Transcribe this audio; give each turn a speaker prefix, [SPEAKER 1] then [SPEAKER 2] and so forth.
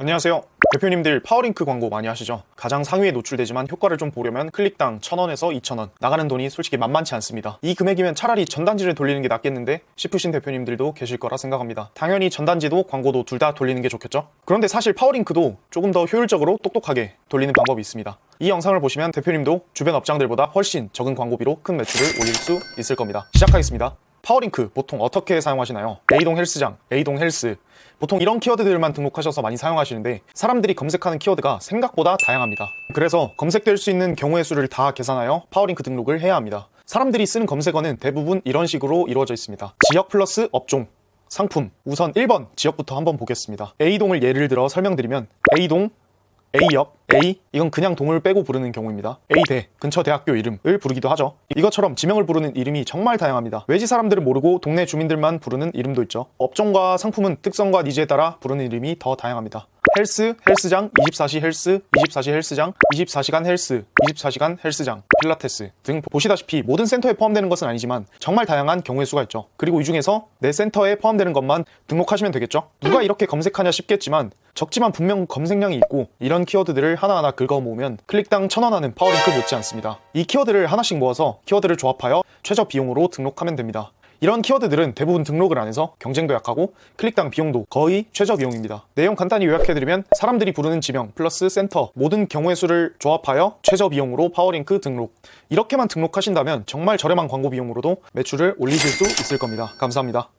[SPEAKER 1] 안녕하세요. 대표님들 파워링크 광고 많이 하시죠? 가장 상위에 노출되지만 효과를 좀 보려면 클릭당 1000원에서 2000원. 나가는 돈이 솔직히 만만치 않습니다. 이 금액이면 차라리 전단지를 돌리는 게 낫겠는데 싶으신 대표님들도 계실 거라 생각합니다. 당연히 전단지도 광고도 둘 다 돌리는 게 좋겠죠? 그런데 사실 파워링크도 조금 더 효율적으로 똑똑하게 돌리는 방법이 있습니다. 이 영상을 보시면 대표님도 주변 업장들보다 훨씬 적은 광고비로 큰 매출을 올릴 수 있을 겁니다. 시작하겠습니다. 파워링크 보통 어떻게 사용하시나요? A동 헬스장, A동 헬스. 보통 이런 키워드들만 등록하셔서 많이 사용하시는데 사람들이 검색하는 키워드가 생각보다 다양합니다. 그래서 검색될 수 있는 경우의 수를 다 계산하여 파워링크 등록을 해야 합니다. 사람들이 쓰는 검색어는 대부분 이런 식으로 이루어져 있습니다. 지역 플러스 업종, 상품. 우선 1번 지역부터 한번 보겠습니다. A동을 예를 들어 설명드리면 A동 A역, A, 이건 그냥 동을 빼고 부르는 경우입니다. A대, 근처 대학교 이름을 부르기도 하죠. 이것처럼 지명을 부르는 이름이 정말 다양합니다. 외지 사람들은 모르고 동네 주민들만 부르는 이름도 있죠. 업종과 상품은 특성과 니즈에 따라 부르는 이름이 더 다양합니다. 헬스, 헬스장, 24시 헬스, 24시 헬스장, 24시간 헬스, 24시간 헬스장, 필라테스 등 보시다시피 모든 센터에 포함되는 것은 아니지만 정말 다양한 경우의 수가 있죠. 그리고 이 중에서 내 센터에 포함되는 것만 등록하시면 되겠죠. 누가 이렇게 검색하냐 싶겠지만 적지만 분명 검색량이 있고 이런 키워드들을 하나하나 긁어 모으면 클릭당 1000원 하는 파워링크 못지 않습니다. 이 키워드를 하나씩 모아서 키워드를 조합하여 최저 비용으로 등록하면 됩니다. 이런 키워드들은 대부분 등록을 안 해서 경쟁도 약하고 클릭당 비용도 거의 최저 비용입니다. 내용 간단히 요약해드리면 사람들이 부르는 지명 플러스 센터 모든 경우의 수를 조합하여 최저 비용으로 파워링크 등록 이렇게만 등록하신다면 정말 저렴한 광고 비용으로도 매출을 올리실 수 있을 겁니다. 감사합니다.